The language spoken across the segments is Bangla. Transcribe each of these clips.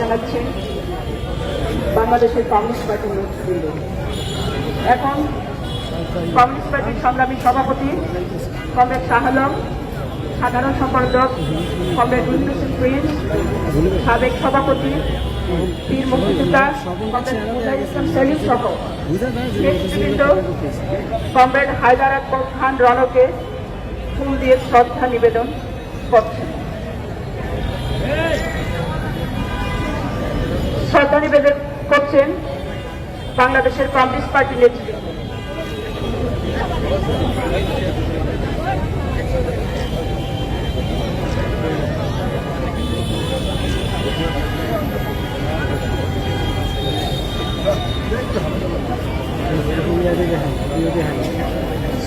জানাচ্ছেন বাংলাদেশের এখন সংগ্রামী সভাপতি সাধারণ সম্পাদক কমরেড সিং প্রিন্স সাবেক সভাপতি বীর মুক্তিযোদ্ধা কমরেড হায়দার আকবর খান রণকে ফুল দিয়ে শ্রদ্ধা নিবেদন করছেন। শ্রদ্ধা নিবেদন করছেন বাংলাদেশের কমিউনিস্ট পার্টির নেতৃত্ব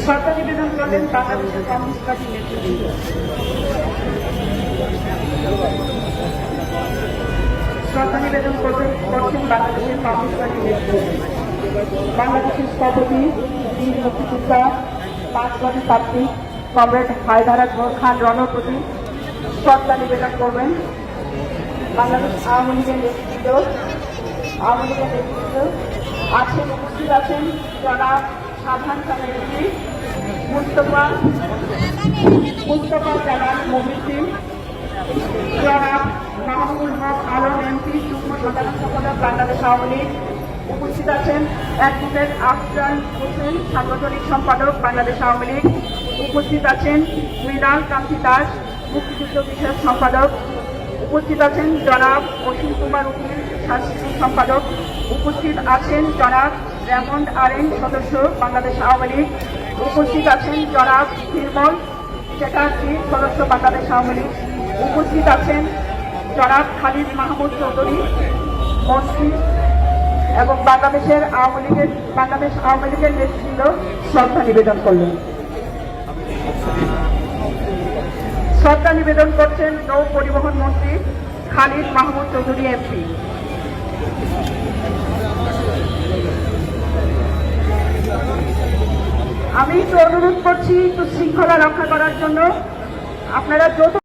শ্রদ্ধা নিবেদন করলেন বাংলাদেশের কমিউনিস্ট পার্টির নেতৃত্ব করছেন বাংলাদেশের পার্টির নেতৃত্ব বাংলাদেশের সভাপতি বীর মুক্তিযোদ্ধা পাঁচবাদী ছাত্রী কমরেড হায়দার খান রণপ্রতি শ্রদ্ধা নিবেদন করবেন। বাংলাদেশ আওয়ামী লীগের নেতৃত্ব, আওয়ামী লীগের নেতৃত্ব আছেন উপস্থিত আছেন জনাব সাধারণ কমিটি মুস্তফা মুস্তফা জালাল মহিউদ্দিন জনাব মাহমুদুল হক আলম এমপি যুগ্ম সম্পাদক বাংলাদেশ আওয়ামী উপস্থিত আছেন। অ্যাডভোকেট আফজাল হোসেন, সাংগঠনিক সম্পাদক বাংলাদেশ আওয়ামী লীগ উপস্থিত আছেন। মৃণাল কান্তি দাস, মুক্তিযুদ্ধ বিষয়ক সম্পাদক উপস্থিত আছেন। জনাব অসীম কুমার উকিল, সাংস্কৃতিক সম্পাদক উপস্থিত আছেন। জনাব রেমন্ড আরেন, সদস্য বাংলাদেশ আওয়ামী লীগ উপস্থিত আছেন। জনাব নির্মল চ্যাটার্জি সদস্য বাংলাদেশ আওয়ামী লীগ উপস্থিত আছেন। জনাব খালিদ মাহমুদ চৌধুরী মন্ত্রী এবং বাংলাদেশের আওয়ামী লীগের বাংলাদেশ আওয়ামী লীগের নেতৃত্ব শ্রদ্ধা নিবেদন করলেন। শ্রদ্ধা নিবেদন করছেন নৌ পরিবহন মন্ত্রী খালিদ মাহমুদ চৌধুরী এমপি। আমি তো অনুরোধ করছি একটু শৃঙ্খলা রক্ষা করার জন্য। আপনারা যত